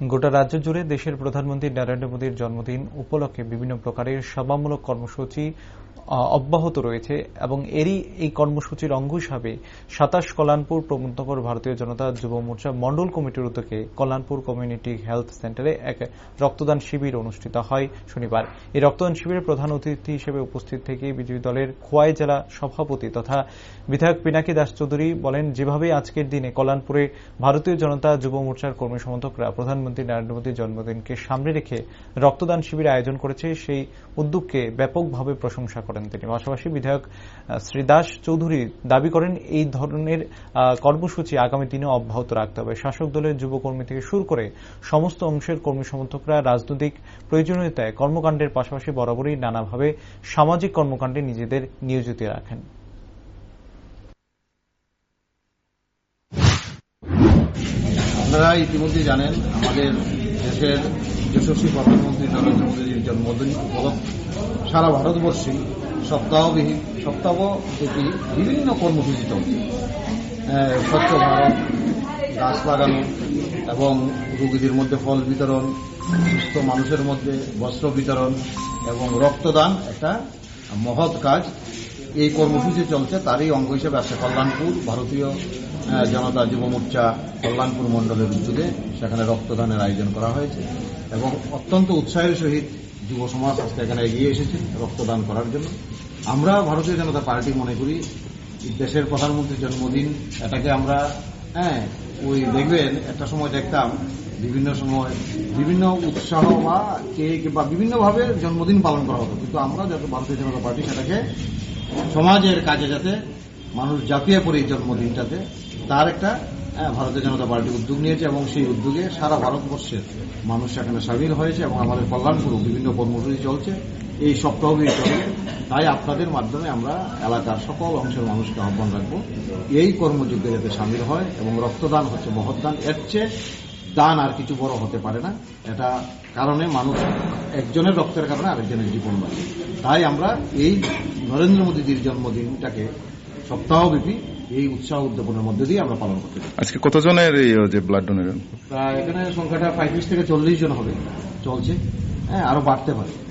গোটা রাজ্য জুড়ে দেশের প্রধানমন্ত্রী নরেন্দ্র মোদীর জন্মদিন উপলক্ষে বিভিন্ন প্রকারের সভামূলক কর্মসূচি অব্যাহত রয়েছে এবং এরই এই কর্মসূচির অঙ্গ হিসাবে সাতাশ কল্যাণপুর প্রমুন্তকর ভারতীয় জনতা যুব মোর্চা মন্ডল কমিটির উদ্যোগে কল্যাণপুর কমিউনিটি হেলথ সেন্টারে এক রক্তদান শিবির অনুষ্ঠিত হয় শনিবার। এই রক্তদান শিবিরে প্রধান অতিথি হিসেবে উপস্থিত থেকে বিজেপি দলের খোয়াই জেলা সভাপতি তথা বিধায়ক পিনাকি দাস চৌধুরী বলেন যেভাবে আজকের দিনে কল্যাণপুরে ভারতীয় জনতা যুব মোর্চার কর্মী সমর্থকরা প্রধানমন্ত্রী নরেন্দ্র মোদীর জন্মদিনকে সামনে রেখে রক্তদান শিবির আয়োজন করেছে। সেই উদ্যোগকে ব্যাপকভাবে প্রশংসা করেন তিনি। পাশাপাশি বিধায়ক শ্রী দাস চৌধুরী দাবি করেন, এই ধরনের কর্মসূচি আগামী দিনে অব্যাহত রাখতে হবে। শাসক দলের যুবকর্মী থেকে শুরু করে সমস্ত অংশের কর্মী সমর্থকরা রাজনৈতিক প্রয়োজনীয়তায় কর্মকাণ্ডের পাশাপাশি বরাবরই নানাভাবে সামাজিক কর্মকাণ্ডে নিজেদের নিয়োজিত রাখেন। আপনারা ইতিমধ্যে জানেন, আমাদের দেশের যশস্বী প্রধানমন্ত্রী নরেন্দ্র মোদীর জন্মদিন উপলক্ষে। সারা ভারতবর্ষে সপ্তাহবিহীন সপ্তাহ সপ্তাহব্যাপী বিভিন্ন কর্মসূচি চলছে। স্বচ্ছ ভারত, গাছ লাগানো এবং রোগীদের মধ্যে ফল বিতরণ, সুস্থ মানুষের মধ্যে বস্ত্র বিতরণ এবং রক্তদান একটা মহৎ কাজ। এই কর্মসূচি চলছে, তারই অঙ্গ হিসেবে আছে কল্যাণপুর, ভারতীয় জনতা যুব মোর্চা কল্যাণপুর মণ্ডলের উদ্যোগে। সেখানে রক্তদানের আয়োজন করা হয়েছে এবং অত্যন্ত উৎসাহের সহিত যুব সমাজ আজকে এখানে এগিয়ে এসেছে রক্তদান করার জন্য। আমরা ভারতীয় জনতা পার্টি মনে করি দেশের প্রধানমন্ত্রীর জন্মদিন, এটাকে আমরা হ্যাঁ ওই দেখবেন, একটা সময় দেখতাম বিভিন্ন সময় বিভিন্ন উৎসাহ বা কেক বা বিভিন্নভাবে জন্মদিন পালন করা হতো। কিন্তু আমরা যত ভারতীয় জনতা পার্টি সেটাকে সমাজের কাজে যাতে মানুষ জাতীয় পরে এই জন্মদিনটাতে, তার একটা ভারতীয় জনতা পার্টি উদ্যোগ নিয়েছে এবং সেই উদ্যোগে সারা ভারতবর্ষের মানুষ সেখানে সামিল হয়েছে এবং আমাদের কল্যাণপুর বিভিন্ন কর্মসূচি চলছে। এই সপ্তাহব্যাপী চলবে তাই আপনাদের মাধ্যমে আমরা এলাকার সকল অংশের মানুষকে আহ্বান রাখব, এই কর্মযজ্ঞে যাতে সামিল হয় এবং রক্তদান হচ্ছে মহৎদান। এর চেয়ে দান আর কিছু বড় হতে পারে না। এটা কারণে মানুষ একজনের রক্তের কারণে আরেকজনের জীবন বাঁচে। তাই আমরা এই নরেন্দ্র মোদীজির জন্মদিনটাকে সপ্তাহব্যাপী এই উৎসাহ উদ্যাপনের মধ্যে দিয়ে আমরা পালন করতে আজকে কতজনের এই যে ব্লাড ডোনেশন এখানে সংখ্যাটা পঁয়ত্রিশ থেকে চল্লিশ জন হবে। চলছে। হ্যাঁ আরও বাড়তে পারে।